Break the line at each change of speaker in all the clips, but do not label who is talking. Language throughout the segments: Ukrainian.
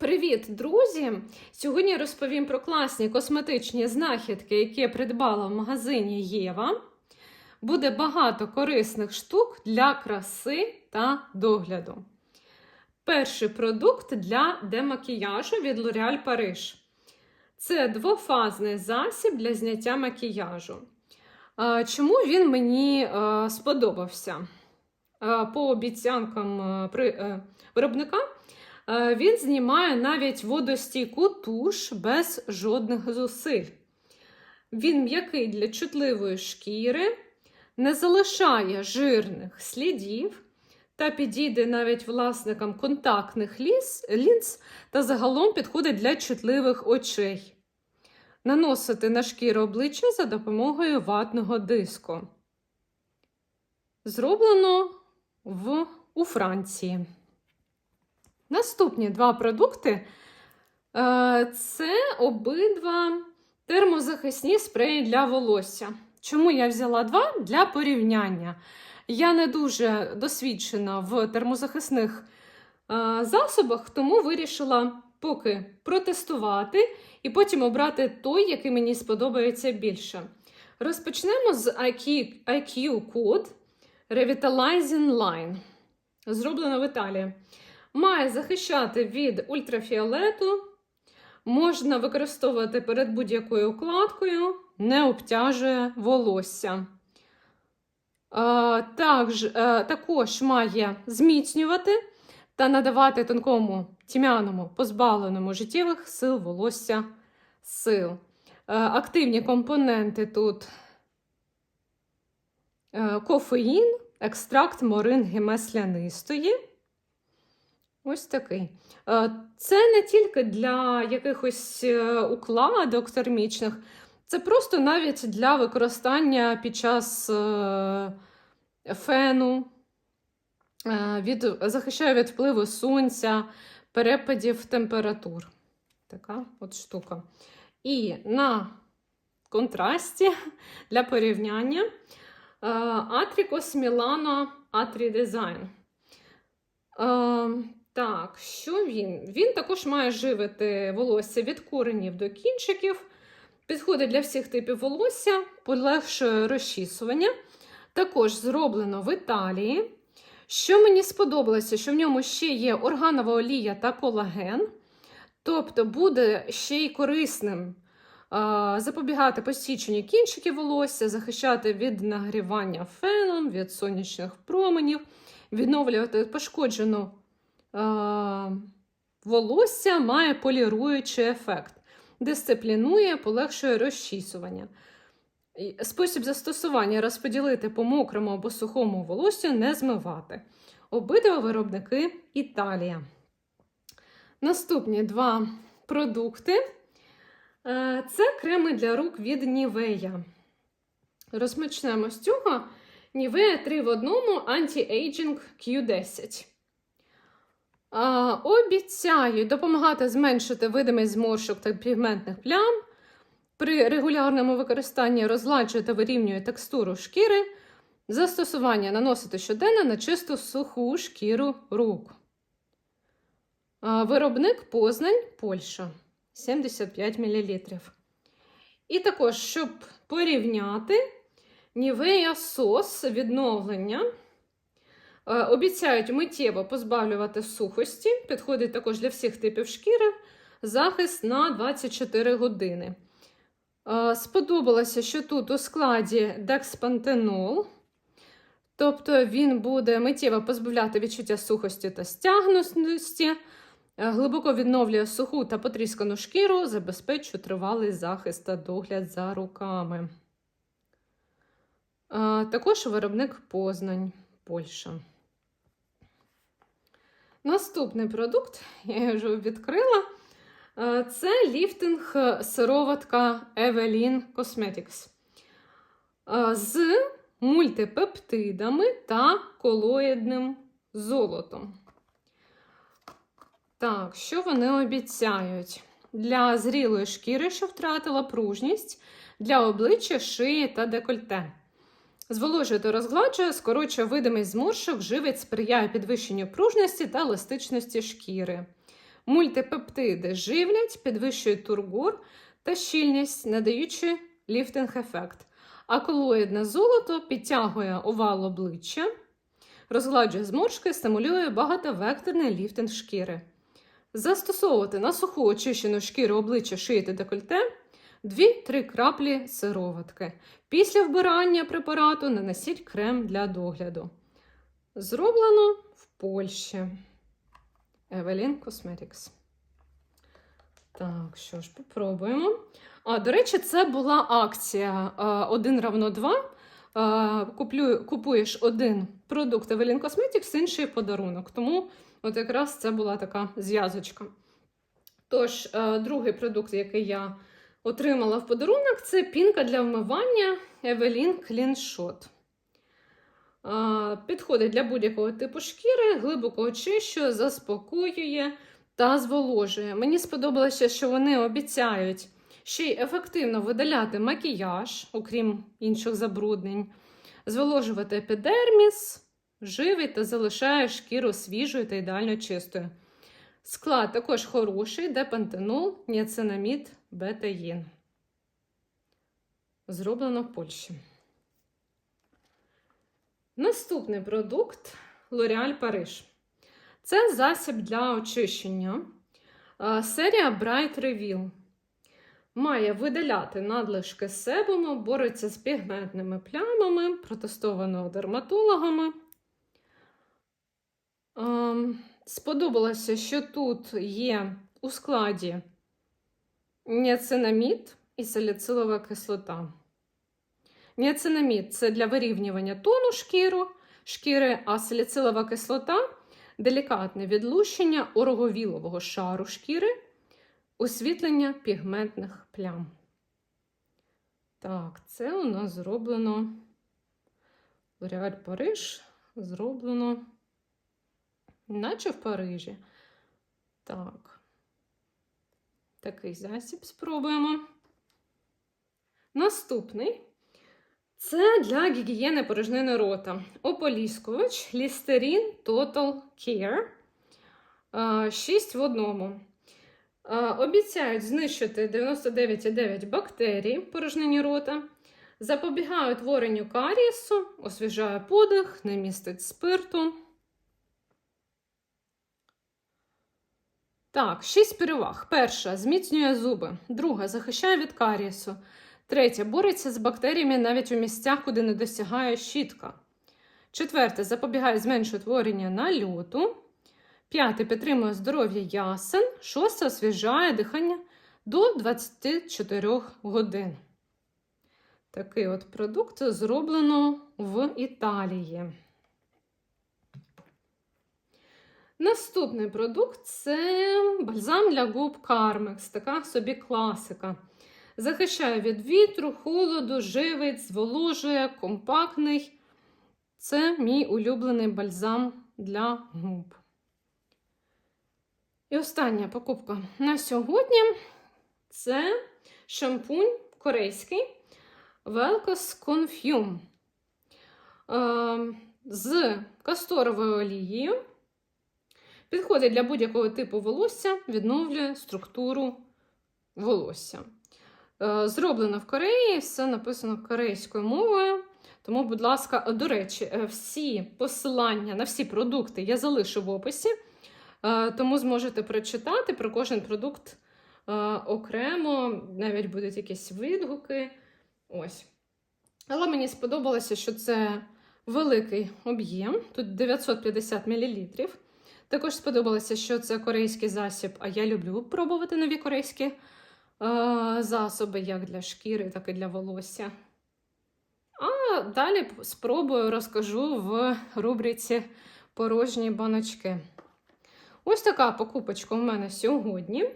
Привіт, друзі! Сьогодні розповім про класні косметичні знахідки, які я придбала в магазині Єва. Буде багато корисних штук для краси та догляду. Перший продукт для демакіяжу від L'Oréal Paris. Це двофазний засіб для зняття макіяжу. Чому він мені е, сподобався? Е, По обіцянкам е, виробника. Е, Він знімає навіть водостійку туш без жодних зусиль. Він м'який для чутливої шкіри, не залишає жирних слідів та підійде навіть власникам контактних лінз та загалом підходить для чутливих очей. Наносити на шкіру обличчя за допомогою ватного диску. Зроблено в, у Франції. Наступні два продукти е, це обидва термозахисні спреї для волосся. Чому я взяла два? Для порівняння. Я не дуже досвідчена в термозахисних е, засобах, тому вирішила поки протестувати і потім обрати той, який мені сподобається більше. Розпочнемо з IQ, Code Revitalizing Line. Зроблено в Італії. Має захищати від ультрафіолету, можна використовувати перед будь-якою укладкою, не обтяжує волосся. Також, е, також має зміцнювати та надавати тонкому тім'яному, позбавленому життєвих сил волосся сил. Е, активні компоненти тут е, кофеїн, екстракт моринги маслянистої. Ось такий. Е, Це не тільки для якихось е, укладок термічних, це просто навіть для використання під час е, фену, від, захищає від впливу сонця, перепадів температур. Така от штука. І на контрасті для порівняння Milano Atri Design. Е, так, що він? Він також має живити волосся від коренів до кінчиків, підходить для всіх типів волосся, полегшує розчісування. Також зроблено в Італії. Що мені сподобалося, що в ньому ще є органова олія та колаген, тобто буде ще й корисним запобігати посіченню кінчиків волосся, захищати від нагрівання феном, від сонячних променів, відновлювати пошкоджену волосся, має поліруючий ефект, дисциплінує, полегшує розчісування. Спосіб застосування розподілити по мокрому або сухому волоссю, не змивати. Обидва виробники Італія. Наступні два продукти Е, це креми для рук від Нівея. Розпочнемо з цього. Нівея 3 в одному Anti-Aging Q10. А, Обіцяють допомагати зменшити видимість зморшок та пігментних плям. При регулярному використанні розгладжує та вирівнює текстуру шкіри. Застосування наносити щоденно на чисту суху шкіру рук. Виробник Познань, Польща. 75 мл. І також, щоб порівняти, Нівея сос відновлення. Е, Обіцяють миттєво позбавлювати сухості. Підходить також для всіх типів шкіри. Захист на 24 години. Е, Сподобалося, що тут у складі декспантенол. Тобто він буде миттєво позбавляти відчуття сухості та стягнутості. Е, Глибоко відновлює суху та потріскану шкіру, забезпечує тривалий захист та догляд за руками. Також виробник Познань, Польща. Наступний продукт, я його вже відкрила. е, Це ліфтинг сироватка Evelyn Cosmetics е, з мультипептидами та колоїдним золотом. Так, що вони обіцяють? Для зрілої шкіри, що втратила пружність, для обличчя, шиї та декольте. Зволожує та розгладжує, скорочує видимість зморшок, живить, сприяє підвищенню пружності та еластичності шкіри. Мультипептиди живлять, підвищують тургор та щільність, надаючи ліфтинг-ефект. А колоїдне золото підтягує овал обличчя, розгладжує зморшки, стимулює багатовекторний ліфтинг шкіри. Застосовувати на суху очищену шкіру обличчя шиї та декольте 2-3 краплі сироватки. Після вбирання препарату нанесіть крем для догляду. Зроблено в Польщі. Evelyn Cosmetics. Так, що ж, попробуємо. А, до речі, це була акція 1 равно 2. Куплю, купуєш один продукт Evelyn Cosmetics, інший подарунок. Тому от якраз це була така зв'язочка. Тож, е, другий продукт, який я отримала в подарунок, це пінка для вмивання Evelyn Clean Підходить для будь-якого типу шкіри, глибоко очищує, заспокоює та зволожує. Мені сподобалося, що вони обіцяють ще й ефективно видаляти макіяж, окрім інших забруднень, зволожувати епідерміс, живить та залишає шкіру свіжою та ідеально чистою. Склад також хороший, де пантенол, ніацинамід, бетаїн. Зроблено в Польщі. Наступний продукт L'Oréal Paris. Це засіб для очищення. Серія Bright Reveal. Має видаляти надлишки себуму, бореться з пігментними плямами, протестовано дерматологами. Сподобалося, що тут є у складі ніацинамід і саліцилова кислота. Ніацинамід це для вирівнювання тону шкіру, шкіри, а саліцилова кислота делікатне відлущення ороговілового шару шкіри, освітлення пігментних плям. Так, це у нас зроблено L'Oréal Париж, зроблено, наче в Парижі. Так, такий засіб спробуємо. Наступний це для гігієни порожнини рота. Ополіскувач Listerine Total Care. 6 в одному. Обіцяють знищити 99,9 бактерій порожнині рота, запобігає утворенню карієсу, освіжає подих, не містить спирту. Так, 6 переваг. Перша зміцнює зуби. Друга захищає від карієсу. Третє бореться з бактеріями навіть у місцях, куди не досягає щітка. Четверте запобігає зменшую утворення нальоту. П'яте підтримує здоров'я ясен. Шосте освіжає дихання до 24 годин. Такий от продукт зроблено в Італії. Наступний продукт це бальзам для губ Carmex, така собі класика. Захищає від вітру, холоду, живить, зволожує, компактний. Це мій улюблений бальзам для губ. І остання покупка на сьогодні це шампунь корейський Velcos Confume е, з касторовою олією. Підходить для будь-якого типу волосся, відновлює структуру волосся. Е, Зроблено в Кореї, все написано корейською мовою. Тому, будь ласка, до речі, е, всі посилання на всі продукти я залишу в описі, Е, тому зможете прочитати про кожен продукт е, окремо, навіть будуть якісь відгуки. Ось. Але мені сподобалося, що це великий об'єм, тут 950 мл. Також сподобалося, що це корейський засіб, а я люблю пробувати нові корейські е, засоби, як для шкіри, так і для волосся. А далі спробую розкажу в рубриці порожні баночки. Ось така покупочка у мене сьогодні.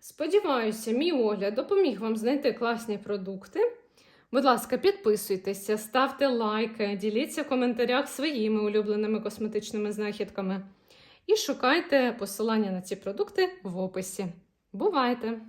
Сподіваюся, мій огляд допоміг вам знайти класні продукти. Будь ласка, підписуйтеся, ставте лайки, діліться в коментарях своїми улюбленими косметичними знахідками. І шукайте посилання на ці продукти в описі. Бувайте!